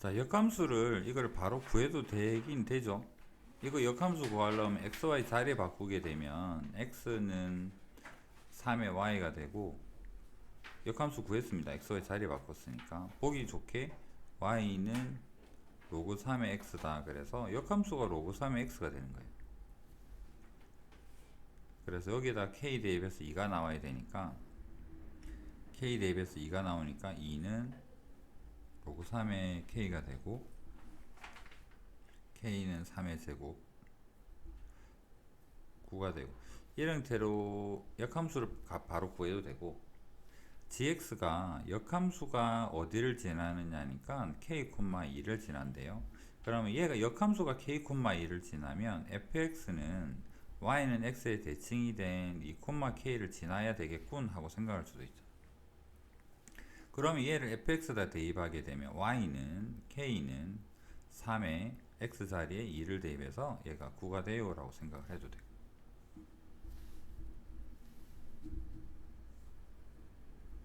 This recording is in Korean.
자, 역함수를 이걸 바로 구해도 되긴 되죠. 이거 역함수 구하려면 xy 자리 바꾸게 되면 x는 3의 y가 되고 역함수 구했습니다. xy 자리 바꿨으니까 보기 좋게 y는 로그 3의 x다. 그래서 역함수가 로그 3의 x가 되는 거예요. 그래서 여기다 k 대입해서 2가 나와야 되니까 k 대입해서 2가 나오니까 2는 로그 3의 k가 되고 k는 3의 제곱 9가 되고 이런 형태로 역함수를 가- 바로 구해도 되고 gx가 역함수가 어디를 지나느냐니까 k, 2를 지난대요. 그러면 얘가 역함수가 k, 2를 지나면 fx는 y는 x의 대칭이 된 2, k를 지나야 되겠군 하고 생각할 수도 있죠. 그러면 얘를 fx에다 대입하게 되면 y는 k는 3의 x 자리에 2를 대입해서 얘가 9가 돼요 라고 생각을 해도 되고